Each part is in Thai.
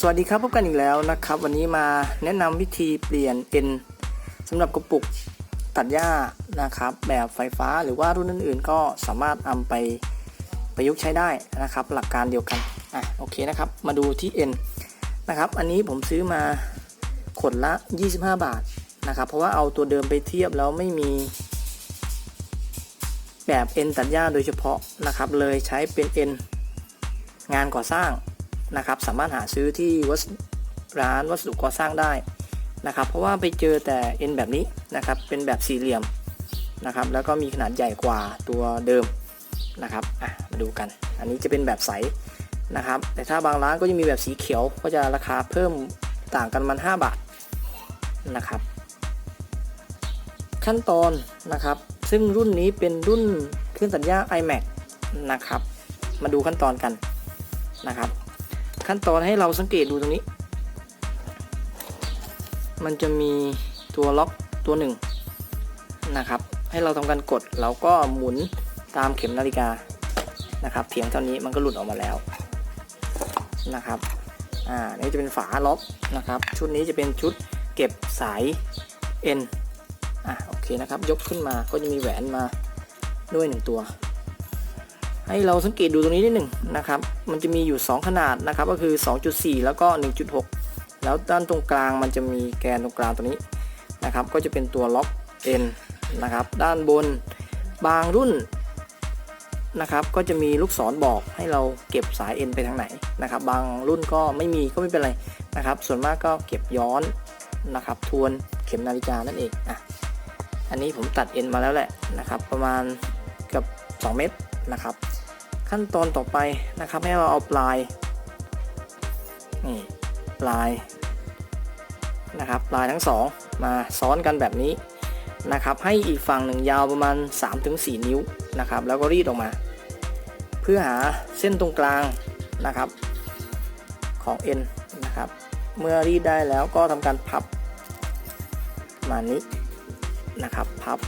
สวัสดีครับพบกันอีกแล้วนะครับ วันนี้มาแนะนำวิธีเปลี่ยนเป็นสำหรับกระปุกตัดหญ้านะครับ แบบไฟฟ้าหรือว่ารุ่นอื่น ๆ ก็สามารถนำไปประยุกต์ใช้ได้นะครับ หลักการเดียวกันอะโอเคนะครับ มาดูที่ N นนะครับ อันนี้ผมซื้อมาขดละ 25 บาทนะครับ เพราะว่าเอาตัวเดิมไปเทียบแล้วไม่มี แบบ N ตัดหญ้าโดยเฉพาะนะครับ เลยใช้เป็น N งานก่อสร้าง นะครับสามารถหาซื้อที่วัสร้านวัสดุก่อสร้างได้นะครับเพราะว่าไปเจอแต่เอ็นแบบนี้นะครับเป็นแบบสี่เหลี่ยมนะครับแล้วก็มีขนาดใหญ่กว่าตัวเดิมนะครับอะมาดูกัน อันนี้จะเป็นแบบใสนะครับแต่ถ้าบางร้านก็จะมีแบบสีเขียวก็จะราคาเพิ่มต่างกันมัน 5 บาทนะครับ ขั้นตอนนะครับซึ่งรุ่นนี้เป็นรุ่นเครื่องตัดหญ้า iMac นะครับ มาดูขั้นตอนกันนะครับ ขั้นตอนให้เราสังเกตดูตรงนี้ มันจะมีตัวล็อกตัวหนึ่งนะครับ ให้เราทำการกดเราก็หมุนตามเข็มนาฬิกานะครับเพียงเท่านี้มันก็หลุดออกมาแล้วนะครับอ่านี่จะเป็นฝาล็อกนะครับ ชุดนี้จะเป็นชุดเก็บสายเอ็นอะโอเคนะครับ ยกขึ้นมาก็จะมีแหวนมาด้วยหนึ่งตัว ให้เราสังเกตดูตรงนี้นิดหนึ่งนะครับ มันจะมีอยู่ 2 ขนาดนะครับ ก็คือ 2.4 แล้วก็ 1.6 แล้วด้านตรงกลางมันจะมีแกนตรงกลางตัวนี้นะครับ ก็จะเป็นตัวล็อกเอ็นนะครับ ด้านบนบางรุ่นนะครับ ก็จะมีลูกศรบอกให้เราเก็บสายเอ็นไปทางไหนนะครับ บางรุ่นก็ไม่มีก็ไม่เป็นไรนะครับ ส่วนมากก็เก็บย้อนนะครับ ทวนเข็มนาฬิกานั่นเองอะอันนี้ผมตัดเอ็นมาแล้วแหละนะครับ ประมาณกับ 2 เมตรนะครับ ขั้นตอนต่อไปนะครับให้เราเอาปลายนี่ปลายนะครับปลายทั้งสองมาซ้อนกันแบบนี้นะครับให้อีกฝั่งหนึ่งยาวประมาณ 3-4 นิ้วนะครับแล้วก็รีดออกมา เพื่อหาเส้นตรงกลางนะครับของเอ็นนะครับเมื่อรีดได้แล้วก็ทำการพับมานี้นะครับพับ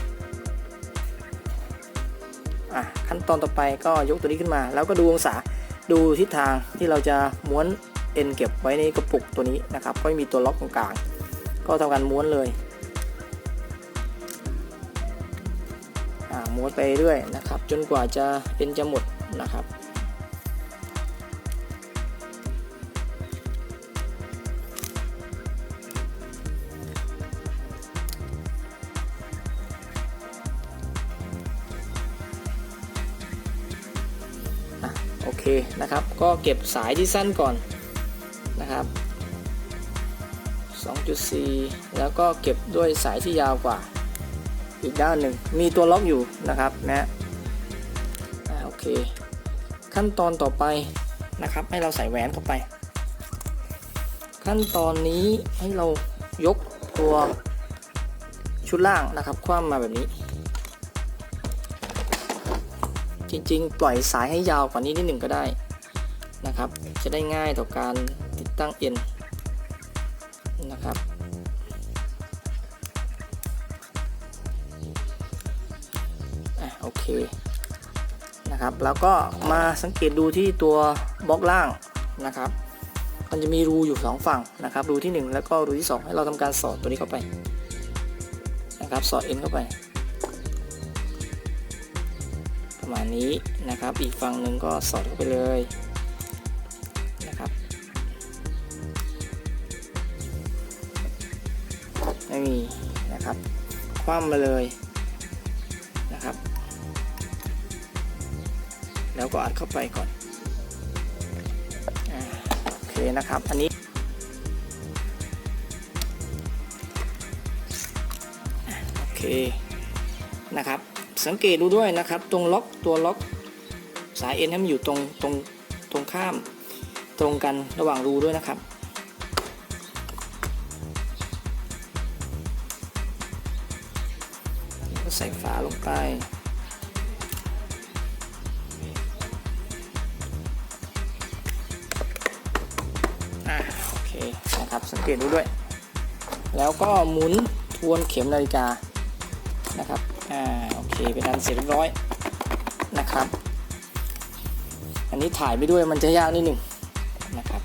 อะขั้นตอนต่อไปก็ยกตัวนี้ขึ้นมา แล้วก็ดูองศาดูทิศทางที่เราจะม้วนเอ็นเก็บไว้ในกระปุกตัวนี้นะครับ ก็มีตัวล็อกตรงกลาง ก็ทำการม้วนเลยม้วนไปเรื่อยนะครับ จนกว่าจะเอ็นจะหมดนะครับ เคนะครับ ก็เก็บสายที่สั้นก่อนนะครับ 2.4 แล้วก็เก็บด้วยสายที่ยาวกว่า อีกด้านหนึ่ง มีตัวล็อกอยู่นะครับนะโอเค ขั้นตอนต่อไปนะครับ ให้เราใส่แหวนเข้าไป ขั้นตอนนี้ให้เรายกตัวชุดล่างนะครับ คว่ำมาแบบนี้ จริง ๆ ปล่อยสายให้ยาวกว่านี้นิดหนึ่งก็ได้นะครับ จะได้ง่ายต่อการติดตั้งเอ็นนะครับอโอเคนะครับ แล้วก็มาสังเกตดูที่ตัวบล็อกล่างนะครับ มันจะมีรูอยู่สองฝั่งนะครับ รูที่ 1 แล้วก็รูที่ 2 ให้เราทำการสอดตัวนี้เข้าไปนะครับ สอดเอ็นเข้าไป ประมาณนี้นะครับ อีกฝั่งหนึ่งก็สอดเข้าไปเลยนะครับ ไม่มีนะครับ คว่ำมาเลยนะครับ แล้วก็อัดเข้าไปก่อนอโอเคนะครับ อันนี้โอเคนะครับ สังเกตดูด้วยนะครับ ตรงล็อกตัวล็อกสายเอ็นให้มันอยู่ตรงตรงตรงข้ามตรงกันระหว่างรูด้วยนะครับ ก็ใส่ฝาลงไปโอเคนะครับสังเกตดูด้วย แล้วก็หมุนทวนเข็มนาฬิกานะครับ อ่าโอเคเป็นอันเสร็จเรียบร้อยนะครับ อันนี้ถ่ายไปด้วยมันจะยากนิดหนึ่งนะครับ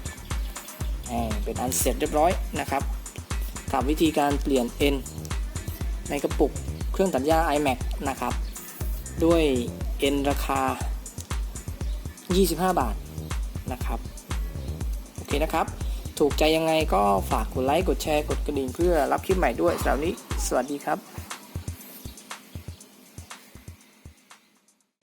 เป็นอันเสร็จเรียบร้อยนะครับกับวิธีการเปลี่ยน N ในกระปุกเครื่องตัดหญ้า iMac นะครับ ด้วย N ราคา 25 บาทนะครับโอเคนะครับ ถูกใจยังไงก็ฝากกดไลค์ กดแชร์ กดกระดิ่งเพื่อรับคลิปใหม่ด้วยสำหรับวันนี้ สวัสดีครับ